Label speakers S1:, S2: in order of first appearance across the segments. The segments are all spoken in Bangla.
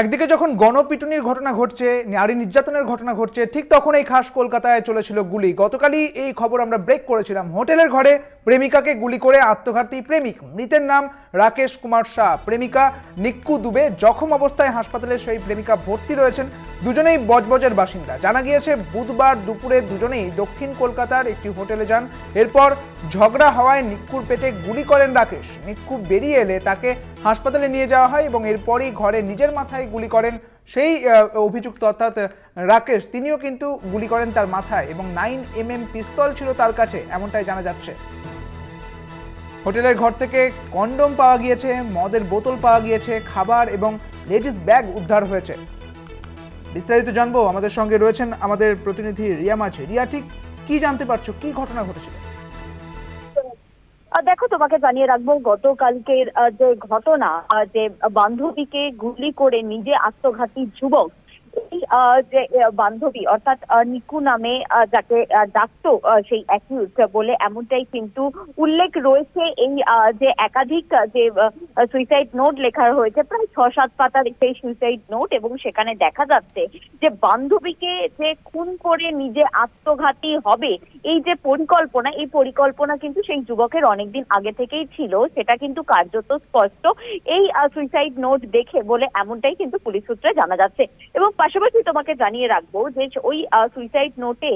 S1: একদিকে যখন গণপিটুনির ঘটনা ঘটছে, নারী নির্যাতনের ঘটনা ঘটছে, ঠিক তখন এই খাস কলকাতায় চলেছিল গুলি। গতকালই এই খবর আমরা ব্রেক করেছিলাম। হোটেলের ঘরে প্রেমিকাকে গুলি করে আত্মঘাতী প্রেমিক। মৃতের নাম রাকেশ কুমার শাহ। প্রেমিকা নিক্কু দুবে। জখম অবস্থায় হাসপাতালে সেই প্রেমিকা ভর্তি রয়েছেন। দুজনেই বজবজের বাসিন্দা। জানা গিয়েছে, বুধবার দুপুরে দুজনেই দক্ষিণ কলকাতার একটি হোটেলে যান। এরপর ঝগড়া হওয়ায় নিক্কুর পেটে গুলি করেন রাকেশ। নিক্কু বেরিয়ে এলে তাকে হাসপাতালে নিয়ে যাওয়া হয় এবং এরপরই ঘরে নিজের মাথায় গুলি করেন সেই অভিযুক্ত অর্থাৎ রাকেশ। তিনিও কিন্তু গুলি করেন তার মাথায় এবং নাইন এম এম পিস্তল ছিল তার কাছে, এমনটাই জানা যাচ্ছে। হোটেলের ঘর থেকে কন্ডোম পাওয়া গিয়েছে, মদের বোতল পাওয়া গিয়েছে, খাবার এবং লেডিস ব্যাগ উদ্ধার হয়েছে। বিস্তারিত জানব। আমাদের সঙ্গে রয়েছেন আমাদের প্রতিনিধি রিয়া মাঝে। রিয়া, ঠিক কি জানতে পারছ? কি ঘটনা ঘটেছিল?
S2: দেখো, তোমাকে জানিয়ে রাখব, গতকালকের যে ঘটনা যে বান্ধবীকে গুলি করে নিজে আত্মঘাতী যুবক যে বান্ধবী, অর্থাৎ নিকু নামে যাকে সেই অ্যাকিউজ বলে এমনটাই কিন্তু উল্লেখ রয়েছে। এই যে একাধিক যে সুইসাইড নোট লেখা হয়েছে, প্রায় ছ সাত পাতার সেই সুইসাইড নোট এবং সেখানে দেখা যাচ্ছে যে বান্ধবীকে যে খুন করে নিজে আত্মঘাতী হবে, এই যে পরিকল্পনা, এই পরিকল্পনা কিন্তু সেই যুবকের অনেকদিন আগে থেকেই ছিল, সেটা কিন্তু কার্যত স্পষ্ট। এই সুইসাইড নোট দেখে বলে এমনটাই কিন্তু পুলিশ সূত্রে জানা যাচ্ছে। এবং পাশাপাশি তোমাকে জানিয়ে রাখব যে ওই সুইসাইড নোটে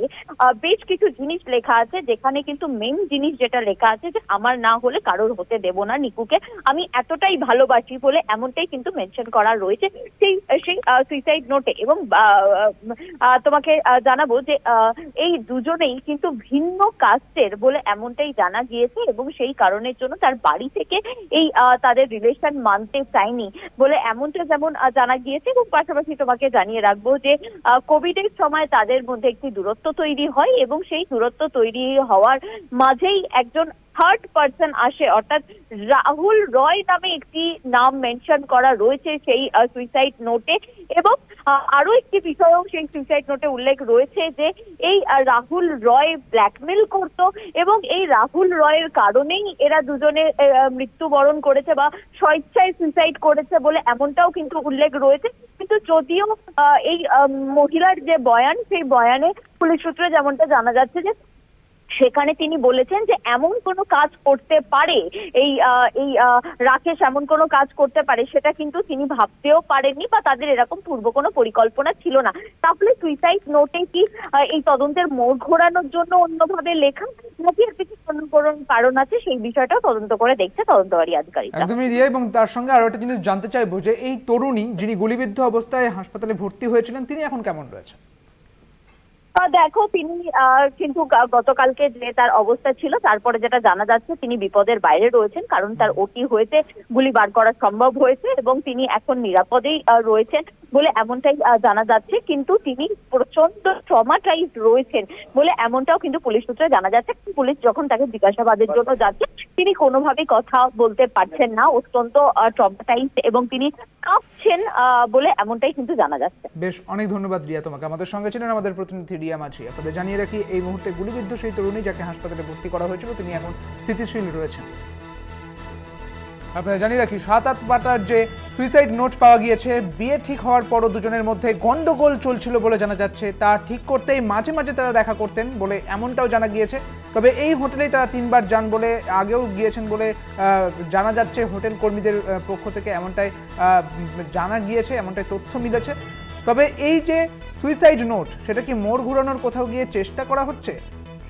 S2: বেশ কিছু জিনিস লেখা আছে, যেখানে কিন্তু মেন জিনিস যেটা লেখা আছে যে আমার না হলে কারোর হতে দেব না নিকুকে। আমি এতটাই ভালোবাসি বলে এমনটাই কিন্তু মেনশন করা রয়েছে সেই সেই সুইসাইড নোটে এবং তোমাকে জানাব যে এই দুজনেই কিন্তু ভিন্ন কাস্টের বলে এমনটাই জানা গিয়েছে এবং সেই কারণের জন্য তার বাড়ি থেকে এই তাদের রিলেশন মানতে চায়নি বলে এমনটা যেমন জানা গিয়েছে এবং পাশাপাশি তোমাকে জানিয়ে রাখব যে কোভিড এর সময় তাদের মধ্যে একটি দূরত্ব তৈরি হয় এবং সেই দূরত্ব তৈরি হওয়ার মাঝেই একজন থার্ড পার্সন আসে, অর্থাৎ রাহুল রয় নামে একটি নাম মেনশন করা রয়েছে সেই সুইসাইড নোটে এবং আরও একটি বিষয়ও সেই সুইসাইড নোটে উল্লেখ রয়েছে যে, এই রাহুল রয় ব্ল্যাকমেল করত এবং এই রাহুল রয়ের কারণেই এরা দুজনে মৃত্যুবরণ করেছে বা স্বেচ্ছায় সুইসাইড করেছে বলে এমনটাও কিন্তু উল্লেখ রয়েছে। কিন্তু যদিও এই মহিলার যে বয়ান সেই বয়ানে পুলিশ সূত্রে যেমনটা জানা যাচ্ছে যে সেখানে তিনি বলেছেন যে এমন কোনো কাজ করতে পারে, এই এই রাকেশ এমন কোনো কাজ করতে পারে, সেটা কিন্তু তিনি ভাবতেও পারেননি বা তাদের এরকম পূর্ব কোনো পরিকল্পনা ছিল না। তাহলে সুইসাইড নোটে কি এই তদন্তের মোড় ঘোরানোর জন্য অন্যভাবে লেখা? নাকি এর কিছু কোনো কারণ আছে? সেই বিষয়টাও তদন্ত করে দেখছে তদন্তকারী আধিকারিকরা।
S1: একদমই রিয়া, এবং তার সঙ্গে আরও একটা জিনিস জানতে চাইব যে এই তরুণী যিনি গুলিবিদ্ধ অবস্থায় হাসপাতালে ভর্তি হয়েছিলেন, তিনি এখন কেমন রয়েছেন?
S2: দেখো তিনি কিন্তু গতকালকে যে তার অবস্থা ছিল তারপরে যেটা জানা যাচ্ছে তিনি বিপদের বাইরে রয়েছেন কারণ তার ওটি হয়েছে গুলি বার করা সম্ভব হয়েছে এবং তিনি এখন নিরাপদেই রয়েছেন বলে এমনটাই জানা যাচ্ছে। কিন্তু তিনি প্রচণ্ড ট্রমাটাইজ রয়েছেন বলে এমনটাও কিন্তু পুলিশ সূত্রে জানা যাচ্ছে। পুলিশ যখন তাকে জিজ্ঞাসাবাদের জন্য যাচ্ছে তিনি কোনোভাবেই কথা বলতে পারছেন না। অত্যন্ত ট্রমাটাইজ এবং তিনি কাঁপছেন বলে এমনটাই কিন্তু জানা যাচ্ছে।
S1: বেশ, অনেক ধন্যবাদ রিয়া তোমাকে। আমাদের সঙ্গে ছিলেন আমাদের প্রতিনিধি রিয়া মাঝি। আপনাদের জানিয়ে রাখি, এই মুহূর্তে গুলিবিদ্ধ সেই তরুণী যাকে হাসপাতালে ভর্তি করা হয়েছিল, তিনি এখন স্থিতিশীল রয়েছেন। আপনাদের জানিয়ে রাখি, সাত আট পাতার যে সুইসাইড নোট পাওয়া গিয়েছে, বিয়ে ঠিক হওয়ার পরও দুজনের মধ্যে গন্ডগোল চলছিল বলে জানা যাচ্ছে। তা ঠিক করতেই মাঝে মাঝে তারা দেখা করতেন বলে এমনটাও জানা গিয়েছে। তবে এই হোটেলেই তারা তিনবার যান বলে, আগেও গিয়েছেন বলে জানা যাচ্ছে হোটেল কর্মীদের পক্ষ থেকে এমনটাই জানা গিয়েছে, এমনটাই তথ্য মিলেছে। তবে এই যে সুইসাইড নোট সেটা কি মোড় ঘুরানোর কোথাও গিয়ে চেষ্টা করা হচ্ছে?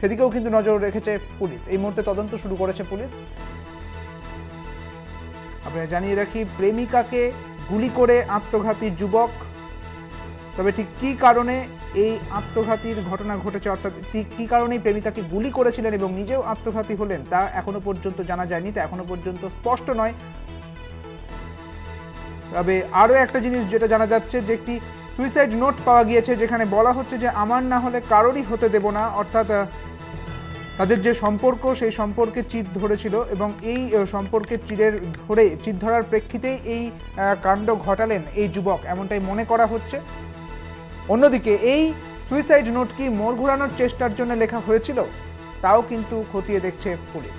S1: সেদিকেও কিন্তু নজর রেখেছে পুলিশ। এই মুহূর্তে তদন্ত শুরু করেছে পুলিশ। আপনাদের জানিয়ে রাখি, প্রেমিকাকে গুলি করে আত্মঘাতী যুবক। তবে ঠিক কী কারণে এই আত্মঘাতীর ঘটনা ঘটেছে, অর্থাৎ ঠিক কী কারণে প্রেমিকাকে গুলি করেছিলেন এবং নিজেও আত্মঘাতী হলেন, তা এখনও পর্যন্ত জানা যায়নি, তা এখনও পর্যন্ত স্পষ্ট নয়। তবে আরও একটা জিনিস যেটা জানা যাচ্ছে যে একটি সুইসাইড নোট পাওয়া গিয়েছে, যেখানে বলা হচ্ছে যে, আমার না হলে কারোরই হতে দেব না। অর্থাৎ তাদের যে সম্পর্ক, সেই সম্পর্কে চিত ধরেছিল এবং এই সম্পর্কে চিরের ধরে, চিত ধরার প্রেক্ষিতেই এই কাণ্ড ঘটালেন এই যুবক। এমনটাই মনে করা হচ্ছে। অন্যদিকে এই সুইসাইড নোট কি মোড় ঘোরানোর চেষ্টার জন্য লেখা হয়েছিল, তাও কিন্তু খতিয়ে দেখছে পুলিশ।